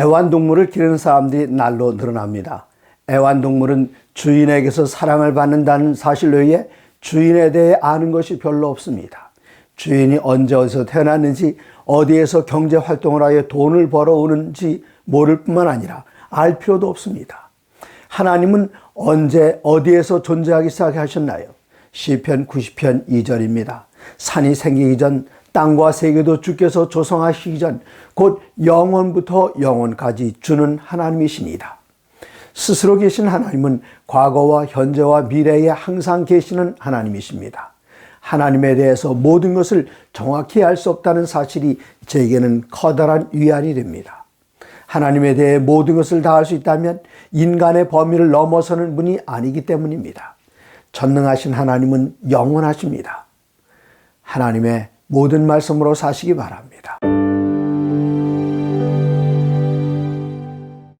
애완동물을 기르는 사람들이 날로 늘어납니다. 애완동물은 주인에게서 사랑을 받는다는 사실 외에 주인에 대해 아는 것이 별로 없습니다. 주인이 언제 어디서 태어났는지 어디에서 경제 활동을 하여 돈을 벌어오는지 모를 뿐만 아니라 알 필요도 없습니다. 하나님은 언제 어디에서 존재하기 시작하셨나요? 시편 90편 2절입니다. 산이 생기기 전 땅과 세계도 주께서 조성하시기 전 곧 영원부터 영원까지 주는 하나님이십니다. 스스로 계신 하나님은 과거와 현재와 미래에 항상 계시는 하나님이십니다. 하나님에 대해서 모든 것을 정확히 알 수 없다는 사실이 제게는 커다란 위안이 됩니다. 하나님에 대해 모든 것을 다 알 수 있다면 인간의 범위를 넘어서는 분이 아니기 때문입니다. 전능하신 하나님은 영원하십니다. 하나님의 모든 말씀으로 사시기 바랍니다.